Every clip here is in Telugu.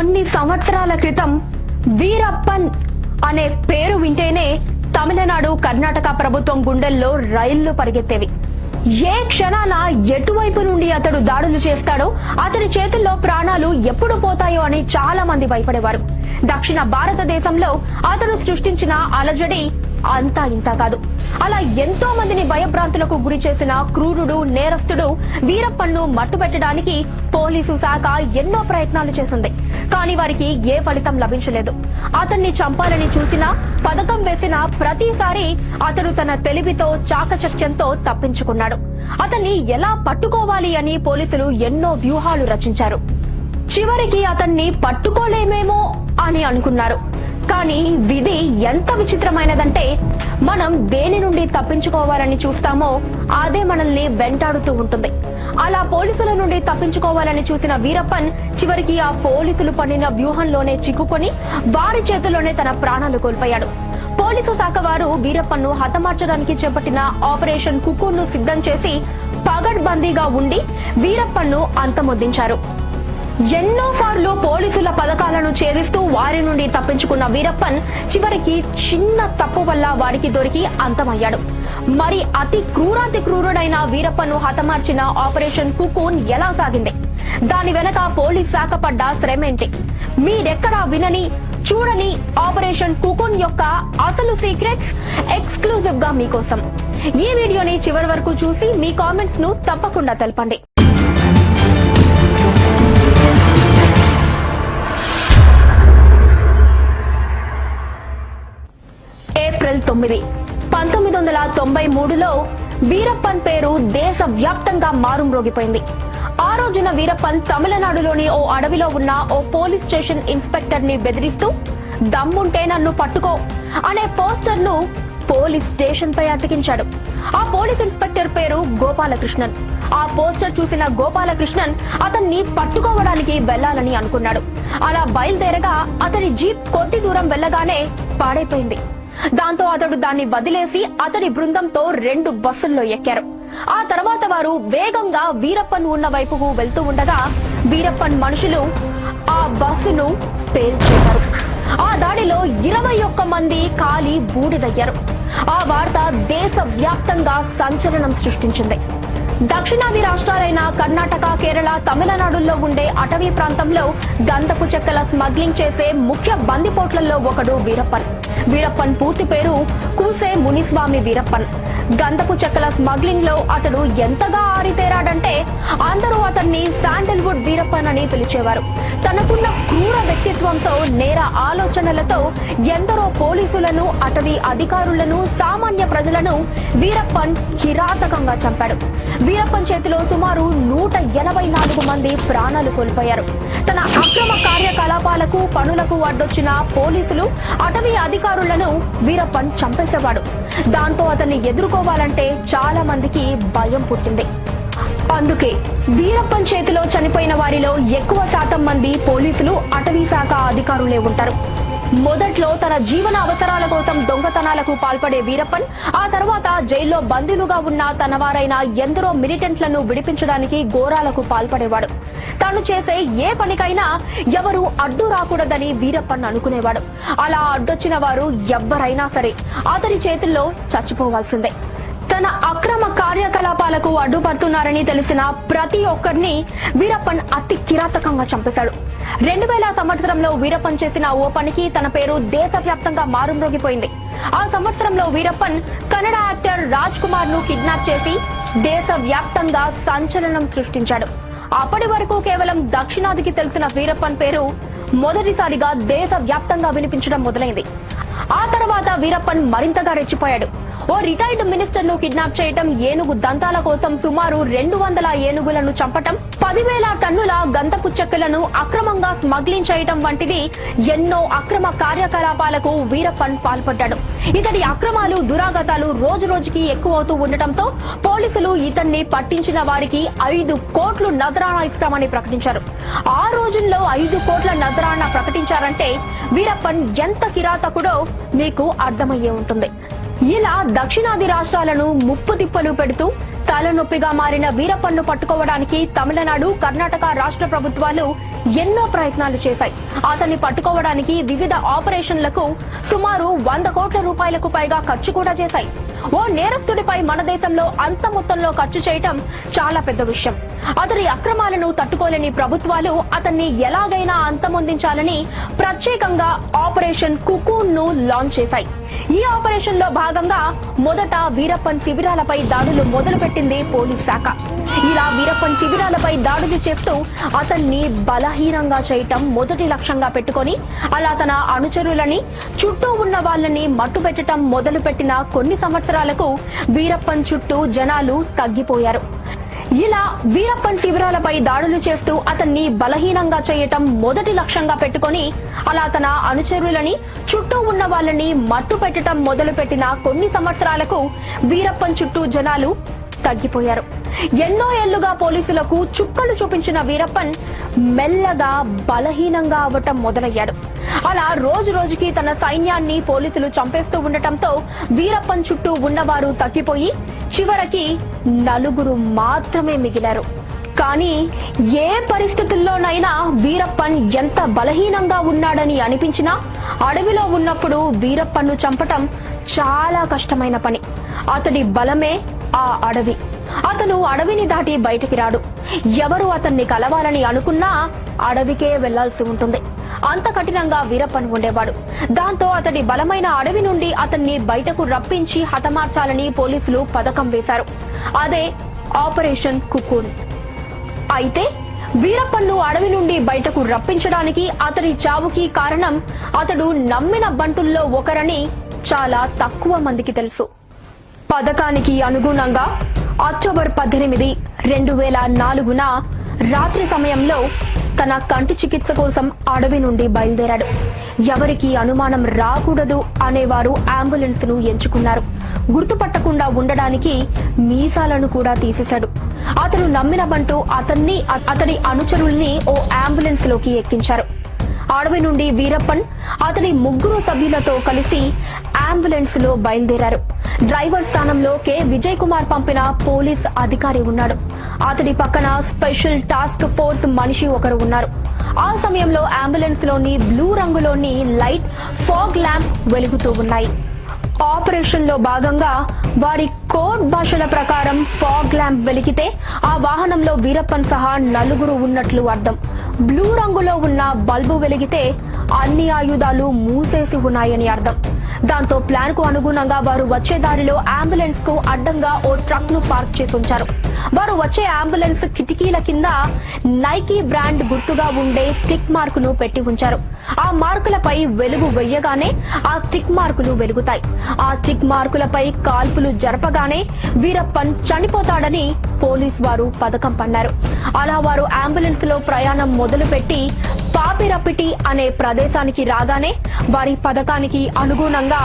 కొన్ని సంవత్సరాల క్రితం వీరప్పన్ అనే పేరు వింటేనే తమిళనాడు కర్ణాటక ప్రభుత్వం గుండెల్లో రైళ్ళు పరిగెత్తేవి. ఏ క్షణాన ఎటువైపు నుండి అతడు దాడులు చేస్తాడో అతని చేతుల్లో ప్రాణాలు ఎప్పుడు పోతాయో అని చాలా మంది భయపడేవారు. దక్షిణ భారతదేశంలో అతడు సృష్టించిన అలజడి అంతా ఇంత కాదు. అలా ఎంతో మందిని భయభ్రాంతులకు గురి చేసిన క్రూరుడు నేరస్తుడు వీరప్పన్ను మట్టుబెట్టడానికి పోలీసు శాఖ ఎన్నో ప్రయత్నాలు చేసింది. కానీ వారికి ఏ ఫలితం లభించలేదు. అతన్ని చంపాలని చూసినా పథకం వేసిన ప్రతిసారి అతడు తన తెలివితో చాకచక్యంతో తప్పించుకున్నాడు. అతన్ని ఎలా పట్టుకోవాలి అని పోలీసులు ఎన్నో వ్యూహాలు రచించారు. చివరికి అతన్ని పట్టుకోలేమేమో అని అనుకున్నారు. కానీ విధి ఎంత విచిత్రమైనదంటే మనం దేని నుండి తప్పించుకోవాలని చూస్తామో అదే మనల్ని వెంటాడుతూ ఉంటుంది. అలా పోలీసుల నుండి తప్పించుకోవాలని చూసిన వీరప్పన్ చివరికి ఆ పోలీసులు పన్నిన వ్యూహంలోనే చిక్కుకొని వారి చేతుల్లోనే తన ప్రాణాలు కోల్పోయాడు. పోలీసు శాఖ వారు వీరప్పన్ను హతమార్చడానికి చేపట్టిన ఆపరేషన్ కుకూర్ను సిద్ధం చేసి పగడ్బందీగా ఉండి వీరప్పన్ను ఎన్నో ఎన్నోసార్లు పోలీసుల పథకాలను చేరిస్తూ వారి నుండి తప్పించుకున్న వీరప్పన్ చివరికి చిన్న తప్పు వల్ల వారికి దొరికి అంతమయ్యాడు. మరి అతి క్రూరాతి క్రూరుడైన వీరప్పను హతమార్చిన ఆపరేషన్ కుకూన్ ఎలా సాగింది? దాని వెనక పోలీస్ శాఖ పడ్డ శ్రమేంటి మీరెక్కడా వినని చూడని ఆపరేషన్ కుకున్ యొక్క అసలు సీక్రెట్స్? ఎక్స్క్లూజివ్గా మీకోసం. ఈ వీడియోని చివరి వరకు చూసి మీ కామెంట్స్ను తప్పకుండా తెలపండి. ఏప్రిల్ తొమ్మిది. పంతొమ్మిది వందల తొంభై మూడులో వీరప్పన్ పేరు దేశ వ్యాప్తంగా మారుమ్రోగిపోయింది ఆ రోజున వీరప్పన్ తమిళనాడులోని ఓ అడవిలో ఉన్న ఓ పోలీస్ స్టేషన్ ఇన్స్పెక్టర్ని బెదిరిస్తూ దమ్ముంటే నన్ను పట్టుకో అనే పోస్టర్ను పోలీస్ స్టేషన్ పై అతికించాడు. ఆ పోలీస్ ఇన్స్పెక్టర్ పేరు గోపాలకృష్ణన్. ఆ పోస్టర్ చూసిన గోపాలకృష్ణన్ అతన్ని పట్టుకోవడానికి వెళ్ళాలని అనుకున్నాడు. అలా బయలుదేరగా అతని జీప్ కొద్ది దూరం వెళ్ళగానే పాడైపోయింది. దాంతో అతడు దాన్ని వదిలేసి అతడి బృందంతో రెండు బస్సుల్లో ఎక్కారు. ఆ తర్వాత వారు వేగంగా వీరప్పన్ ఉన్న వైపుకు వెళ్తూ ఉండగా వీరప్పన్ మనుషులు ఆ బస్సును పేల్చేశారు. ఆ దాడిలో ఇరవై ఒక్క మంది కాలి బూడిదయ్యారు. ఆ వార్త దేశ వ్యాప్తంగా సంచలనం సృష్టించింది. దక్షిణాది రాష్ట్రాలైన కర్ణాటక కేరళ తమిళనాడుల్లో ఉండే అటవీ ప్రాంతంలో గంధపు చెక్కల స్మగ్లింగ్ చేసే ముఖ్య బందిపోట్లలో ఒకడు వీరప్పన్. వీరప్పన్ పూర్తి పేరు కూసే మునిస్వామి వీరప్పన్. గంధపు చెక్కల స్మగ్లింగ్లో అతడు ఎంతగా ఆరితేరాడంటే అందరూ అతన్ని శాండల్వుడ్ వీరప్పన్ అని పిలిచేవారు. తనకున్న క్రూర వ్యక్తిత్వంతో నేర ఆలోచనలతో ఎందరో పోలీసులను అటవీ అధికారులను సామాన్య ప్రజలను వీరప్పన్ కిరాతకంగా చంపాడు. వీరప్పన్ చేతిలో సుమారు నూట ఎనభై నాలుగు మంది ప్రాణాలు కోల్పోయారు. తన అక్రమ కార్యకలాపాలకు పనులకు అడ్డొచ్చిన పోలీసులు అటవీ అధికారులను వీరప్పన్ చంపేసేవాడు. దాంతో అతన్ని ఎదుర్కోవాలంటే చాలా మందికి భయం పుట్టింది. అందుకే వీరప్పన్ చేతిలో చనిపోయిన వారిలో ఎక్కువ శాతం మంది పోలీసులు అటవీ శాఖ అధికారులే ఉంటారు. మొదట్లో తన జీవన అవసరాల కోసం దొంగతనాలకు పాల్పడే వీరప్పన్ ఆ తర్వాత జైల్లో బందీలుగా ఉన్న తన వారైన ఎందరో మిలిటెంట్లను విడిపించడానికి ఘోరాలకు పాల్పడేవాడు. తాను చేసే ఏ పనికైనా ఎవరు అడ్డు రాకూడదని వీరప్పన్ అనుకునేవాడు. అలా అడ్డొచ్చిన వారు ఎవ్వరైనా సరే అతని చేతుల్లో చచ్చిపోవాల్సిందే. తన అక్రమ కార్యకలాపాలకు అడ్డుపడుతున్నారని తెలిసిన ప్రతి ఒక్కరిని వీరప్పన్ అతి కిరాతకంగా చంపేశాడు. రెండు వేల సంవత్సరంలో వీరప్పన్ చేసిన ఓ పనికి తన పేరు దేశవ్యాప్తంగా మారుమ్రోగిపోయింది. ఆ సంవత్సరంలో వీరప్పన్ కన్నడ యాక్టర్ రాజ్ కుమార్ను కిడ్నాప్ చేసి దేశవ్యాప్తంగా సంచలనం సృష్టించాడు. అప్పటి వరకు కేవలం దక్షిణాదికి తెలిసిన వీరప్పన్ పేరు మొదటిసారిగా దేశ వ్యాప్తంగా వినిపించడం మొదలైంది. ఆ తర్వాత వీరప్పన్ మరింతగా రెచ్చిపోయాడు. ఓ రిటైర్డ్ మినిస్టర్ను కిడ్నాప్ చేయటం ఏనుగు దంతాల కోసం సుమారు రెండు వందల ఏనుగులను చంపటం పదివేల టన్నుల గంధపు చెక్కలను అక్రమంగా స్మగ్లింగ్ చేయటం వంటివి ఎన్నో అక్రమ కార్యకలాపాలకు వీరప్పన్ పాల్పడ్డాడు. ఇతడి అక్రమాలు దురాగతాలు రోజు రోజుకి ఎక్కువ అవుతూ ఉండటంతో పోలీసులు ఇతన్ని పట్టించిన వారికి ఐదు కోట్లు నజరానా ఇస్తామని ప్రకటించారు. ఆ రోజుల్లో ఐదు కోట్ల నజరానా ప్రకటించారంటే వీరప్పన్ ఎంత కిరాతకుడో మీకు అర్థమయ్యే ఉంటుంది. ఇలా దక్షిణాది రాష్ట్రాలను ముప్పు తిప్పలు పెడుతూ తలనొప్పిగా మారిన వీరప్పన్ను పట్టుకోవడానికి తమిళనాడు కర్ణాటక రాష్ట్ర ప్రభుత్వాలు ఎన్నో ప్రయత్నాలు చేశాయి. అతన్ని పట్టుకోవడానికి వివిధ ఆపరేషన్లకు సుమారు వంద కోట్ల రూపాయలకు పైగా ఖర్చు కూడా చేశాయి. ఓ నేరస్తుడిపై మన దేశంలో అంత మొత్తంలో ఖర్చు చేయటం చాలా పెద్ద విషయం. అతడి అక్రమాలను తట్టుకోలేని ప్రభుత్వాలు అతన్ని ఎలాగైనా అంతమొందించాలని ప్రత్యేకంగా ఆపరేషన్ కుకూన్ను లాంచ్ చేశాయి. ఈ ఆపరేషన్లో భాగంగా మొదట వీరప్పన్ శిబిరాలపై దాడులు మొదలుపెట్టింది పోలీస్ శాఖ. ఇలా వీరప్పన్ శిబిరాలపై దాడులు చేస్తూ అతన్ని బలహీనంగా చేయటం మొదటి లక్ష్యంగా పెట్టుకొని అలా తన అనుచరులని చుట్టూ ఉన్న వాళ్ళని మట్టు పెట్టడం మొదలుపెట్టిన కొన్ని సంవత్సరాలకు వీరప్పన్ చుట్టూ జనాలు తగ్గిపోయారు. ఇలా వీరప్పన్ శిబిరాలపై దాడులు చేస్తూ అతన్ని బలహీనంగా చేయటం మొదటి లక్ష్యంగా పెట్టుకొని అలా తన అనుచరులని చుట్టూ ఉన్న వాళ్ళని మట్టు పెట్టడం మొదలుపెట్టిన కొన్ని సంవత్సరాలకు వీరప్పన్ చుట్టూ జనాలు తగ్గిపోయారు. ఎన్నో ఏళ్ళుగా పోలీసులకు చుక్కలు చూపించిన వీరప్పన్ మెల్లగా బలహీనంగా అవ్వటం మొదలయ్యాడు. అలా రోజు రోజుకి తన సైన్యాన్ని పోలీసులు చంపేస్తూ ఉండటంతో వీరప్పన్ చుట్టూ ఉన్నవారు తగ్గిపోయి చివరికి నలుగురు మాత్రమే మిగిలారు. కానీ ఏ పరిస్థితుల్లోనైనా వీరప్పన్ ఎంత బలహీనంగా ఉన్నాడని అనిపించినా అడవిలో ఉన్నప్పుడు వీరప్పన్ను చంపటం చాలా కష్టమైన పని. అతడి బలమే ఆ అడవి. అతను అడవిని దాటి బయటికి రాడు. ఎవరు అతన్ని కలవాలని అనుకున్నా అడవికే వెళ్ళాల్సి ఉంటుంది. అంత కఠినంగా వీరప్పన్ ఉండేవాడు. దాంతో అతడి బలమైన అడవి నుండి అతన్ని బయటకు రప్పించి హతమార్చాలని పోలీసులు పథకం వేశారు. అదే ఆపరేషన్ కుకూన్. అయితే వీరప్పన్ను అడవి నుండి బయటకు రప్పించడానికి అతడి చావుకి కారణం అతడు నమ్మిన బంటుల్లో ఒకరని చాలా తక్కువ మందికి తెలుసు. పథకానికి అనుగుణంగా అక్టోబర్ పద్దెనిమిది రెండు వేల నాలుగున రాత్రి సమయంలో తన కంటి చికిత్స కోసం అడవి నుండి బయలుదేరాడు. ఎవరికి అనుమానం రాకూడదు అనేవారు అంబులెన్స్ను ఎంచుకున్నారు. గుర్తుపట్టకుండా ఉండడానికి మీసాలను కూడా తీసేశాడు. అతను నమ్మినమంటూ అతన్ని అతని అతడి అనుచరుల్ని ఓ అంబులెన్స్లోకి ఎక్కించారు. అడవి నుండి వీరప్పన్ అతని ముగ్గురు సభ్యులతో కలిసి అంబులెన్స్లో బయలుదేరారు. డ్రైవర్ స్థానంలో కె. విజయ్ కుమార్ పంపిన పోలీస్ అధికారి ఉన్నాడు. అతడి పక్కన స్పెషల్ టాస్క్ ఫోర్స్ మనిషి ఒకరు ఉన్నారు. ఆ సమయంలో అంబులెన్స్లోని బ్లూ రంగులోని లైట్ ఫాగ్ ల్యాంప్ వెలుగుతూ ఉన్నాయి. ఆపరేషన్లో భాగంగా వారి కోడ్ భాషల ప్రకారం ఫాగ్ ల్యాంప్ వెలిగితే ఆ వాహనంలో వీరప్పన్ సహా నలుగురు ఉన్నట్లు అర్థం. బ్లూ రంగులో ఉన్న బల్బు వెలిగితే అన్ని ఆయుధాలు మూసేసి ఉన్నాయని అర్థం. దాంతో ప్లాన్కు అనుగుణంగా వారు వచ్చే దారిలో అంబులెన్స్కు అడ్డంగా ఓ ట్రక్ను పార్క్ చేసి ఉంచారు వారు వచ్చే అంబులెన్స్ కిటికీల కింద నైకీ బ్రాండ్ గుర్తుగా ఉండే టిక్ మార్కును పెట్టి ఉంచారు. ఆ మార్కులపై వెలుగు వెయ్యగానే ఆ టిక్ మార్కులు వెలుగుతాయి. ఆ టిక్ మార్కులపై కాల్పులు జరపగానే వీరప్పన్ చనిపోతాడని పోలీస్ వారు పథకం పన్నారు. అలా వారు అంబులెన్స్లో ప్రయాణం మొదలుపెట్టి పాపిరపిటి అనే ప్రదేశానికి రాగానే వారి పథకానికి అనుగుణంగా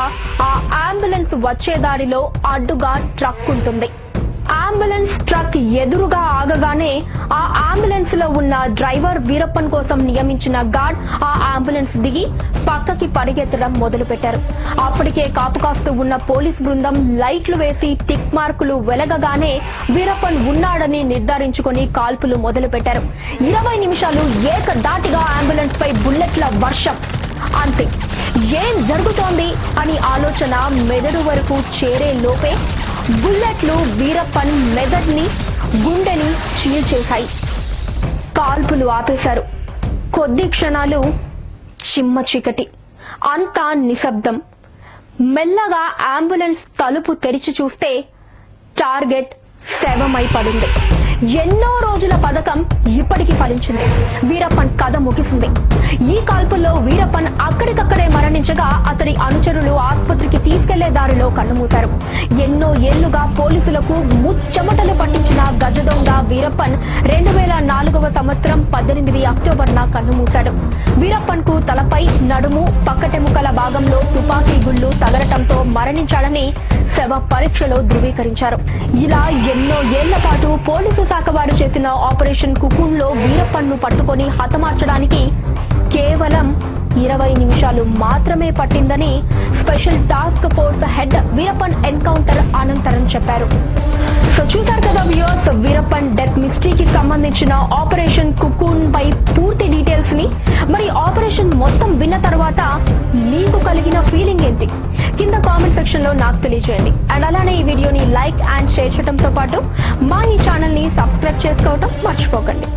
ఆ అంబులెన్స్ వచ్చే దారిలో అడ్డుగా ట్రక్ ఉంటుంది. అంబులెన్స్ ట్రక్ ఎదురుగా ఆగగానే ఆ అంబులెన్స్లో ఉన్న డ్రైవర్ వీరప్పన్ కోసం నియమించిన గార్డ్ ఆ అంబులెన్స్ దిగి పక్కకి పరిగెత్తడం మొదలు పెట్టారు అప్పటికే కాపు కాస్తూ ఉన్న పోలీస్ బృందం లైట్లు వేసి టిక్ మార్కులు వెలగగానే వీరప్పన్ ఉన్నాడని నిర్ధారించుకొని కాల్పులు మొదలు పెట్టారు ఇరవై నిమిషాలు ఏకదాటిగా అంబులెన్స్ పై బుల్లెట్ల వర్షం. అంతే. ఏం జరుగుతోంది అని ఆలోచన మెదడు వరకు చేరే లోపే బుల్లెట్లు వీరప్పన్ మెదడ్ని గుండెని చీల్చేశాయి. కాల్పులు ఆపేశారు. కొద్ది క్షణాలు చిమ్మ చీకటి. అంతా నిశ్శబ్దం. మెల్లగా అంబులెన్స్ తలుపు తెరిచి చూస్తే టార్గెట్ శవమై పడింది ఎన్నో రోజుల పథకం ఇప్పటికి ఫలించింది. వీరప్పన్ కథ ముగిసింది. ఈ కాల్పుల్లో వీరప్పన్ అక్కడికక్కడే మరణించగా అతడి అనుచరులు ఆసుపత్రికి తీసుకెళ్ళే దారిలో కన్నుమూశారు. ఎన్నో ఏళ్ళుగా పోలీసులకు ముచ్చమటలు పట్టించిన గజదొంగ వీరప్పన్ రెండు వేల నాలుగవ సంవత్సరం పద్దెనిమిది అక్టోబర్న కన్నుమూశాడు. వీరప్పన్కు తలపై నడుము పక్కటెముకల భాగంలో తుపాకీ గుళ్ళు తగలటంతో మరణించాడని శవ పరీక్షలో ధృవీకరించారు. ఇలా ఎన్నో ఏళ్ళ పాటు పోలీసు శాఖ వారు చేసిన ఆపరేషన్ కుకున్లో వీరప్పన్ను పట్టుకొని హతమార్చడానికి కేవలం ఇరవై నిమిషాలు మాత్రమే పట్టిందని special task force head Veerappan encounter అనంతరం చెప్పారు. సో చూసారు కదా వ్యూయర్స్ వీరప్పన్ డెత్ మిస్టరీ కి సంబంధించిన ఆపరేషన్ కుకూన్ పై పూర్తి డీటెయిల్స్ని. మరి ఆపరేషన్ మొత్తం విన్న తర్వాత మీకు కలిగిన ఫీలింగ్ ఏంటి? కింద కామెంట్ సెక్షన్లో నాకు తెలియజేయండి. అండ్ అలానే ఈ వీడియోని లైక్ అండ్ షేర్ చేయడంతో పాటు మా ఈ ఛానల్ని సబ్స్క్రైబ్ చేసుకోవడం మర్చిపోకండి.